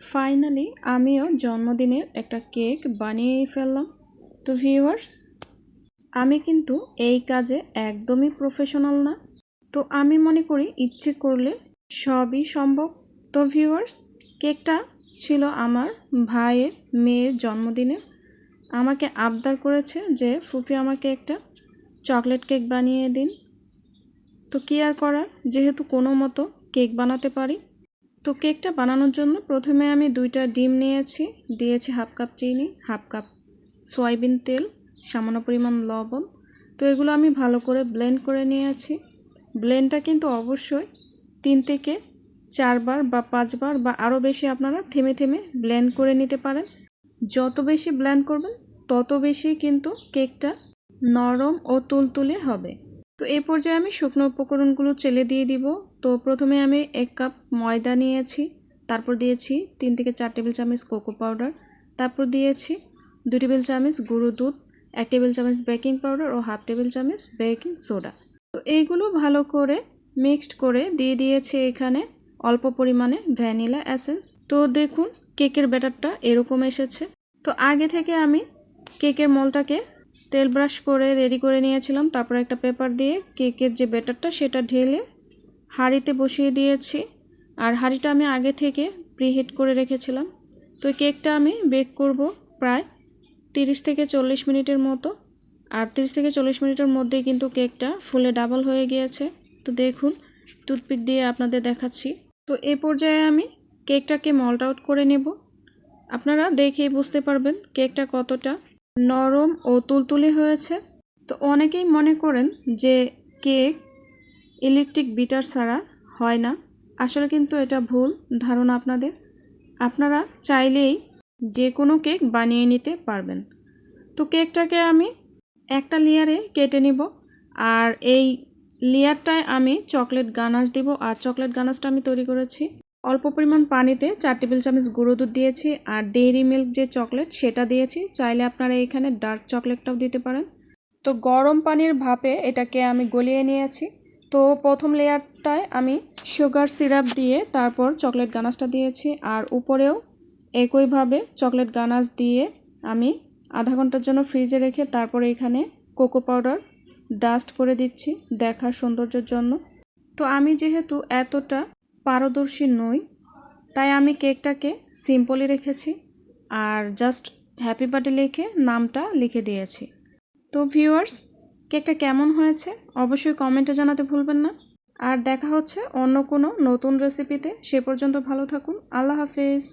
Finally আমিও জন্মদিনের একটা কেক বানিয়েই ফেললাম। তো ভিউয়ার্স আমি কিন্তু এই কাজে একদমই প্রফেশনাল না। তো আমি মনে করি ইচ্ছে করলে সবই সম্ভব। তো ভিউয়ার্স কেকটা ছিল আমার ভাইয়ের মেয়ের জন্মদিনে। আমাকে আবদার করেছে যে, ফুপি, আমাকে একটা চকলেট কেক বানিয়ে দিন। তো কী আর করার? যেহেতু কোনো মতো কেক বানাতে পারি। তো কেকটা বানানোর জন্য প্রথমে আমি দুইটা ডিম নিয়েছি। দিয়েছি হাফ কাপ চিনি, হাফ কাপ সয়াবিন তেল, সামান্য পরিমাণ লবণ। তো এগুলো আমি ভালো করে ব্লেন্ড করে নিয়েছি। ব্লেন্ডটা কিন্তু অবশ্যই তিন থেকে চারবার বা পাঁচবার বা আরও বেশি আপনারা থেমে থেমে ব্লেন্ড করে নিতে পারেন। যত বেশি ব্লেন্ড করবেন, তত বেশি কিন্তু কেকটা নরম ও তুলতুলে হবে। তো এই পর্যায়ে আমি শুকনো উপকরণগুলো চেলে দিয়ে দিব। তো প্রথমে আমি এক কাপ ময়দা নিয়েছি, তারপর দিয়েছি তিন থেকে চার টেবিল চামচ কোকো পাউডার, তারপর দিয়েছি দু টেবিল চামচ গুঁড়ো দুধ, এক টেবিল চামচ বেকিং পাউডার ও হাফ টেবিল চামচ বেকিং সোডা। তো এইগুলো ভালো করে মিক্সড করে দিয়ে দিয়েছি এখানে অল্প পরিমাণে ভ্যানিলা অ্যাসেন্স তো দেখুন, কেকের ব্যাটারটা এরকম এসেছে। তো আগে থেকে আমি কেকের মলটাকে তেল ব্রাশ করে রেডি করে নিয়েছিলাম। তারপর একটা পেপার দিয়ে কেকের যে ব্যাটারটা সেটা ঢেলে হাঁড়িতে বসিয়ে দিয়েছি। আর হাঁড়িটা আমি আগে থেকে প্রিহিট করে রেখেছিলাম। তো কেকটা আমি বেক করব প্রায় তিরিশ থেকে চল্লিশ মিনিটের মতো। আর তিরিশ থেকে চল্লিশ মিনিটের মধ্যেই কিন্তু কেকটা ফুলে ডাবল হয়ে গিয়েছে। তো দেখুন টুথপিক দিয়ে আপনাদের দেখাচ্ছি। তো এ পর্যায়ে আমি কেকটাকে মল্ট আউট করে নেব। আপনারা দেখেই বুঝতে পারবেন কেকটা কতটা নরম ও তুলতুলে হয়েছে। তো অনেকেই মনে করেন যে কেক ইলেকট্রিক বিটার ছাড়া হয় না। আসলে কিন্তু এটা ভুল ধারণা আপনাদের। আপনারা চাইলেই যে কোনো কেক বানিয়ে নিতে পারবেন। তো কেকটাকে আমি একটা লেয়ারে কেটে নিব আর এই লেয়ারটায় আমি চকলেট গানাশ দিব। আর চকলেট গানাশটা আমি তৈরি করেছি অল্প পরিমাণ পানিতে চার টেবিল চামচ গুঁড়ো দুধ দিয়েছি আর ডেইরি মিল্ক যে চকলেট সেটা দিয়েছি। চাইলে আপনারা এখানে ডার্ক চকলেটটাও দিতে পারেন। তো গরম পানির ভাপে এটাকে আমি গলিয়ে নিয়েছি। তো প্রথম লেয়ারটায় আমি সুগার সিরাপ দিয়ে তারপর চকলেট গানাশটা দিয়েছি আর উপরেও একইভাবে চকলেট গানাশ দিয়ে আমি আধা ঘণ্টার জন্য ফ্রিজে রেখে তারপরে এখানে কোকো পাউডার ডাস্ট করে দিচ্ছি দেখার সৌন্দর্যের জন্য। তো আমি যেহেতু এতটা পারদর্শী নই। তাই আমি কেকটাকে সিম্পলই রেখেছি আর জাস্ট হ্যাপি বার্থডে লিখে নামটা লিখে দিয়েছি। তো ভিউয়ার্স, কেকটা কেমন হয়েছে অবশ্যই কমেন্টে জানাতে ভুলবেন না। আর দেখা হচ্ছে অন্য কোনো নতুন রেসিপিতে। সে পর্যন্ত ভালো থাকুন। আল্লাহ হাফেজ।